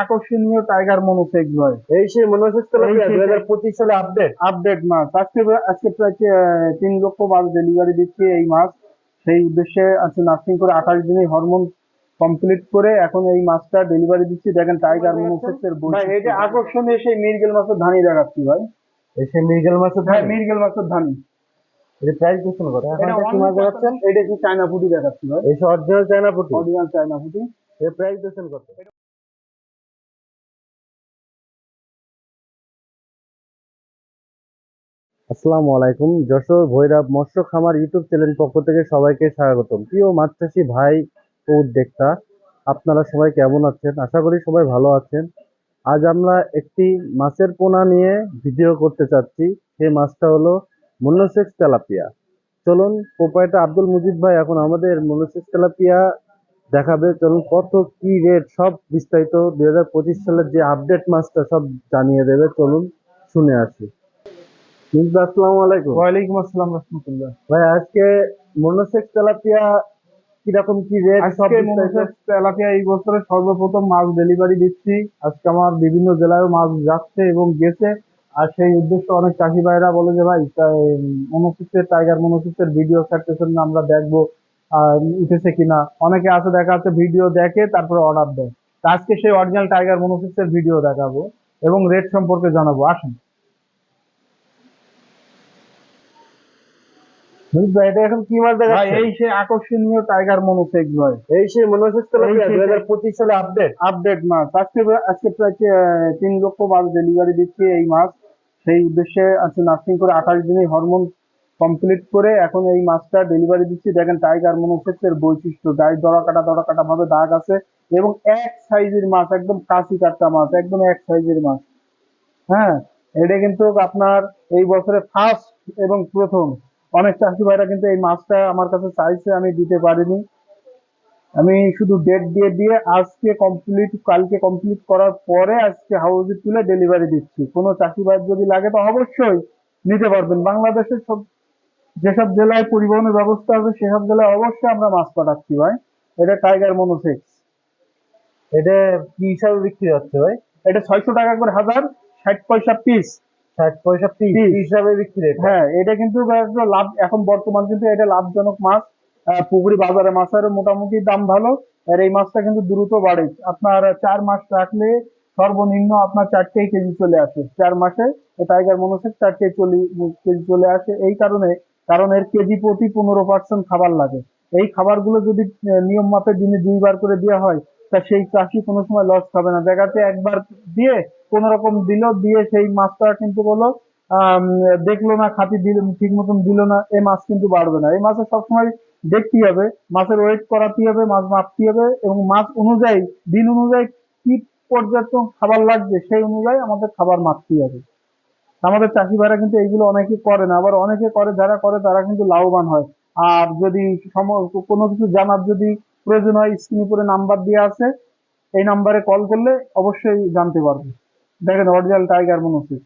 আকর্ষণীয় টাইগার মনোসেক ভাই এই সেই মনে হচ্ছে তেলাপিয়া দুই হাজার পঁচিশ সালে আপডেট আপডেট মাছ আজকে আজকে প্রায় তিন লক্ষ মাছ ডেলিভারি দিচ্ছি এই মাছ সেই উদ্দেশ্যে আছে নার্সিং করে আঠাশ দিনে হরমোন কমপ্লিট করে এখন এই মাছটা ডেলিভারি দিচ্ছি। দেখেন টাইগার মনোসেক্সের ভাই এটা আকর্ষণীয় সেই মিরগেল মাছের ধানি দেখাচ্ছি ভাই। এই সেই মৃগেল মাছের হ্যাঁ দাম মিরগেল মাছের ধানি। এর প্রাইস দিচ্ছেন কত? এটা এটা কি এটা কি চায়না ফুটি দেখাচ্ছি ভাই? এই অরিজিনাল চায়না পুটি অরিজিনাল চায়না ফুটি। এর প্রাইস দিচ্ছেন কত? আসসালামু আলাইকুম। যশোর ভৈরব মৎস্য খামার ইউটিউব চ্যানেল পক্ষ থেকে সবাইকে স্বাগতম। প্রিয় মাছ চাষি ভাই ও উদ্যোক্তা, আপনারা সবাই কেমন আছেন? আশা করি সবাই ভালো আছেন। আজ আমরা একটি মাছের পোনা নিয়ে ভিডিও করতে চাচ্ছি। সেই মাছটা হলো মনোসেক্স তেলাপিয়া। চলুন প্রোপাইটার আব্দুল মুজিদ ভাই এখন আমাদের মনোসেক্স তেলাপিয়া দেখাবে। চলুন, কত, কি রেট সব বিস্তারিত দুই হাজার পঁচিশ সালের যে আপডেট মাছটা সব জানিয়ে দেবে। চলুন, শুনে আসি। আসসালামু আলাইকুম। ওয়ালাইকুম আসসালাম রহমতুল্লাহ। ভাই আজকে মনোসেক্স তেলাপিয়া কীরকম কি রেট আজকে মনোসেক্স তেলাপিয়া এই বছরে সর্বপ্রথম মাছ ডেলিভারি দিচ্ছি। আজকে আমার বিভিন্ন জেলায় মাছ যাচ্ছে এবং গেছে। আর সেই উদ্দেশ্যে অনেক চাষি ভাইরা বলে যে ভাই মনোসিক্সের টাইগার মনোসিক্সের ভিডিও ছাড়তেছেন না আমরা দেখব উঠেছে কিনা? অনেকে আছে দেখা যাচ্ছে ভিডিও দেখে তারপরে অর্ডার দেয়। আজকে সেই অরিজিনাল টাইগার মনোসিক্সের ভিডিও দেখাবো এবং রেট সম্পর্কে জানাব। আসুন। এটা এখন কি মাছ ভাই এই আকর্ষণীয় টাইগার মনোসেক্স ভাই এই সেই মনোসেক্স তেলাপিয়া দুই হাজার পঁচিশ সালে আপডেট আপডেট মাছ আজকে আজকে প্রায় তিন লক্ষ মাছ ডেলিভারি দিচ্ছি এই মাছ সেই উদ্দেশ্যে আছে নার্সিং করে আঠাশ দিনে হরমোন কমপ্লিট করে এখন এই মাছটা ডেলিভারি দিচ্ছি। দেখেন টাইগার মনোসেক্সের বৈশিষ্ট্য গায়ে দড়া কাটা দড়া কাটা ভাবে দাগ আছে এবং এক সাইজের মাছ একদম কাশি কাটা মাছ একদম এক সাইজের মাছ। হ্যাঁ এটা কিন্তু আপনার এই বছরে ফার্স্ট এবং প্রথম। অনেক চাষি ভাইরা কিন্তু এই মাছটা আমার কাছে চাইছে আমি দিতে পারিনি। আমি শুধু ডেট দিয়ে দিয়ে আজকে কমপ্লিট কালকে কমপ্লিট করার পরে আজকে হাউসে তুলে ডেলিভারি দিচ্ছি। কোনো চাষি ভাই যদি লাগে তো অবশ্যই নিতে পারবেন। বাংলাদেশের সব যেসব জেলায় পরিবহনের ব্যবস্থা আছে সেসব জেলায় অবশ্যই আমরা মাছ পাঠাচ্ছি ভাই। এটা টাইগার মনোসেক্স এটা কি হিসাবে বিক্রি হচ্ছে ভাই? এটা ছয়শো টাকা করে হাজার ষাট পয়সা পিস ষাট পয়সা পিস হিসাবে বিক্রি হ্যাঁ এটা কিন্তু লাভ এখন বর্তমান কিন্তু এটা লাভজনক মাছ। পুকুরি বাজারে মাছের মোটামুটি দাম ভালো আর এই মাছটা কিন্তু দ্রুত বাড়ে। আপনার চার মাস রাখলে সর্বনিম্ন আপনার চারটে কেজি চলে আসে। চার মাসে টাইগার মনোসেক চারটে চলি কেজি চলে আসে। এই কারণে কারণ এর কেজি প্রতি পনেরো পার্সেন্ট খাবার লাগে। এই খাবারগুলো যদি নিয়ম মাপে দিনে দুইবার করে দেওয়া হয় তা সেই চাষি কোনো সময় লস খাবে না। জায়গাতে একবার দিয়ে কোন রকম দিল, দিয়ে সেই মাছটা কিন্তু বলো দেখল না খাতি দিল, ঠিক মতন দিল না, এই মাছ কিন্তু বাড়বে না। এই মাছের সবসময় দেখতে হবে, মাছের ওয়েট করাতে হবে, মাছ মাপতে হবে এবং মাছ অনুযায়ী, দিন অনুযায়ী কি পর্যাপ্ত খাবার লাগবে সেই অনুযায়ী আমাদের খাবার মাপতে হবে। আমাদের চাষি ভাইরা কিন্তু এইগুলো অনেকে করে না, আবার অনেকে করে, যারা করে তারা কিন্তু লাভবান হয়। আর যদি কোনো কিছু জানার যদি প্রয়োজন হয় স্ক্রিনে উপরে নাম্বার দেওয়া আছে এই নাম্বারে কল করলে অবশ্যই জানতে পারবে। দেখেন অরিজিনাল টাইগার মনোসিস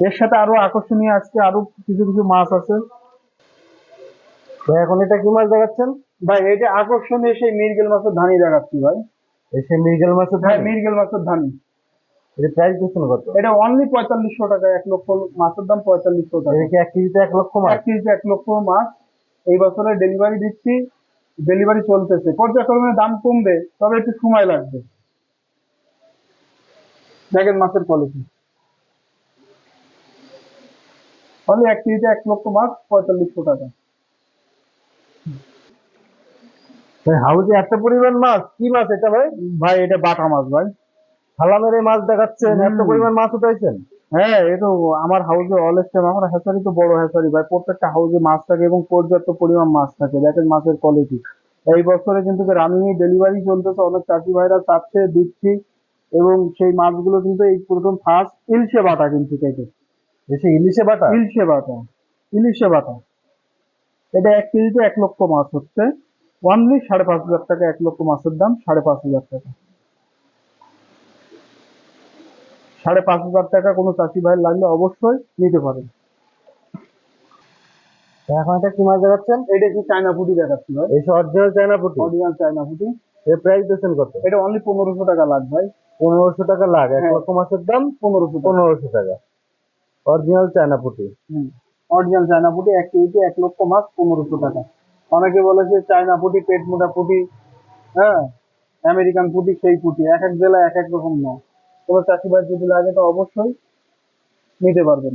এর সাথে আরও আকর্ষণীয় আজকে আরও কিছু কিছু মাছ আছে। ভাই এখন এটা কি মাছ দেখাচ্ছেন? ভাই এটা আকর্ষণীয় সেই মিরগেল মাছের ধানি দেখাচ্ছি ভাই। এই সেই মৃগেল মাছের হ্যাঁ দাম মিরগেল মাছের ধানি। এর প্রাইস দিচ্ছেন কত? এটা অনলি পঁয়তাল্লিশশো টাকা এক লক্ষ মাছের দাম পঁয়তাল্লিশশো টাকা। এটা কি এক কেজিতে এক লক্ষ মাছ? এক কেজিতে এক লক্ষ মাছ। এই বছরে ডেলিভারি দিচ্ছি ডেলিভারি চলতেছে। পর্যায়ক্রমে দাম কমবে তবে একটু সময় লাগবে। দেখেন মাছের কোয়ালিটি অনলি এক কেজিতে এক লক্ষ মাছ পঁয়তাল্লিশশো টাকা। হাউজে এত পরিমাণ মাছ? কি মাছ এটা ভাই? ভাই এটা বাটা মাছ ভাই। সালামের এই মাছ দেখাচ্ছেন এত পরিমাণ মাছ উঠাইছেন। হ্যাঁ এ তো আমার হাউসে অলেজ টাইম আমার হ্যাচারি তো বড় হ্যাচারি ভাই। প্রত্যেকটা হাউসে মাছ থাকে এবং পর্যাপ্ত পরিমাণ মাছ থাকে দেখেন মাছের কোয়ালিটি এই বছরে কিন্তু রানিং ডেলিভারি চলতেছে অনেক চাষি ভাইরা চাচ্ছে দিচ্ছি এবং সেই মাছগুলো কিন্তু এই প্রথম ফার্স্ট ইলশে বাটা কিন্তু কেটে এসে ইলিশে বাটা? ইলশে বাটা ইলিশে বাটা। এটা এক কেজিতে এক লক্ষ মাছ হচ্ছে। ওয়ানলি সাড়ে পাঁচ হাজার টাকা এক লক্ষ মাছের দাম সাড়ে পাঁচ হাজার টাকা। সাড়ে পাঁচ হাজার টাকা কোনো চাষি ভাই লাগলে অবশ্যই নিতে পারেন। এখন এটা কি মাছ দেখাচ্ছেন? এটা কি চায়না ফুটি দেখাচ্ছি ভাই। এই অরিজিনাল চায়না পুটি? অরিজিনাল চায়না ফুটি এর প্রাইস দিচ্ছেন কত? এটা অনলি পনেরোশো টাকা লাখ ভাই। পনেরোশো টাকা লাখ এক হ্যাঁ। লক্ষ মাছের দাম পনেরোশো পনেরোশো টাকা। অরিজিনাল চায়না পুটি। অরিজিনাল চায়না পুটি এক কেজিতে এক লক্ষ মাছ পনেরোশো টাকা। অনেকে বলে যে চায়না পুটি পেট মোটা পুটি হ্যাঁ আমেরিকান পুটি সেই পুটি। এক এক জেলায় এক এক রকম না কোনো চাষিবাদ যদি লাগে তো অবশ্যই নিতে পারবেন।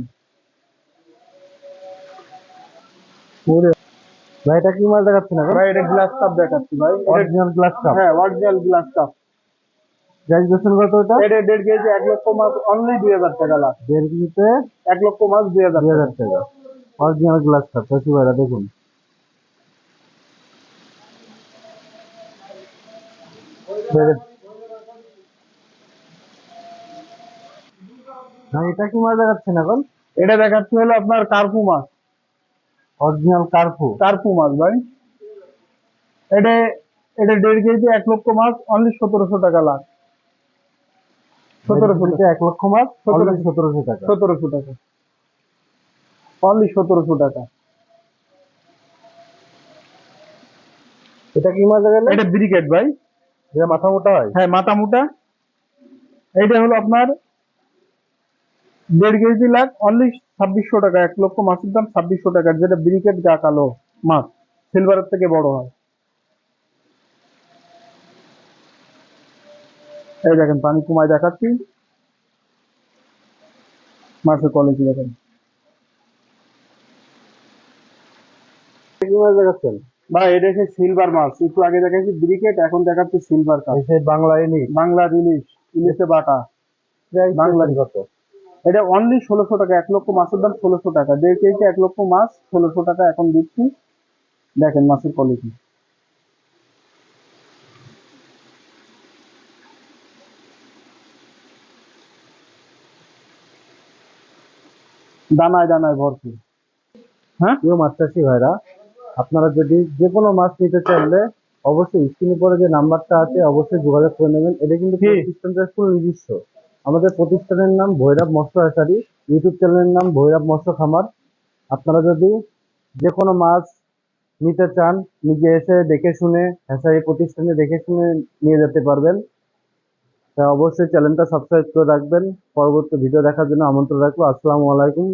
ভাই এটা কি দেখাচ্ছেন এখন ভাই এটা গ্লাস কাপ দেখাচ্ছি ভাই। অরিজিনাল গ্লাস কাপ হ্যাঁ অরিজিনাল গ্লাস কাপ দিচ্ছেন কত এটা? এটা দেড় কেজি এক লক্ষ মাছ অনলি দুই হাজার টাকা দেড় কেজিতে? এক লক্ষ মাছ দুই হাজার দুই হাজার টাকা। অরিজিনাল গ্লাস কাপ চাষি ভাইরা দেখুন। ভাই এটা কি মাছ দেখাচ্ছেন এখন? এটা দেখাচ্ছে হলো আপনার কার্পু মাছ। অরিজিনাল কার্পু? কার্পু মাছ ভাই। এটা এটা দেড় কেজি এক লক্ষ মাছ অনলি সতেরোশো টাকা লাখ। সতেরোশো এক লক্ষ মাছ সতেরোশো। টাকা। সতেরোশো টাকা। অনলি সতেরোশো টাকা। এটা কি মাছ এটা ব্রিকেট ভাই। এটা মাথা মোটা হয়? হ্যাঁ মাথা মোটা। এইটা হলো আপনার দেড় কেজি লাখ অনলি ছাব্বিশশো টাকা এক লক্ষ মাছের দাম ছাব্বিশশো টাকা যেটা ব্রিকেট গা কালো মাছ সিলভারের থেকে বড় হয়। এই দেখেন পানি কুমায় দেখাচ্ছি। মাছের কোয়ালিটি দেখেন। দেখাচ্ছেন? ভাই এটা হচ্ছে সিলভার মাছ। একটু আগে দেখাচ্ছি ব্রিকেট এখন দেখাচ্ছি সিলভার কাপ। বাংলা ইলিশ। বাংলা ইলিশ ইলিশে বাটা। বাংলা কত? এটা অনলি ষোলোশো টাকা এক লক্ষ মাছের দাম ষোলোশো টাকা। দেড় কেজি এক লক্ষ মাছ ষোলোশো টাকা এখন দিচ্ছি। দেখেন মাছের কোয়ালিটি দানায় দানায় ভরপুর। হ্যাঁ? প্রিয় মাছ চাষি ভাইরা আপনারা যদি যে কোনো মাছ নিতে চাইলে অবশ্যই স্ক্রিনে পরে যে নাম্বারটা আছে অবশ্যই যোগাযোগ করে নেবেন। এটা কিন্তু পুরো নিজস্ব। আমাদের প্রতিষ্ঠানের নাম ভৈরব মৎস্য হ্যাচারি ইউটিউব চ্যানেলের নাম ভৈরব মৎস্য খামার। আপনারা যদি যে কোনো মাছ নিতে চান, নিজে এসে দেখে শুনে হ্যাচারি প্রতিষ্ঠানে দেখে শুনে নিয়ে যেতে পারবেন। তা অবশ্যই চ্যানেলটা সাবস্ক্রাইব করে রাখবেন। পরবর্তী ভিডিও দেখার জন্য আমন্ত্রণ রাখব। আসসালামু আলাইকুম।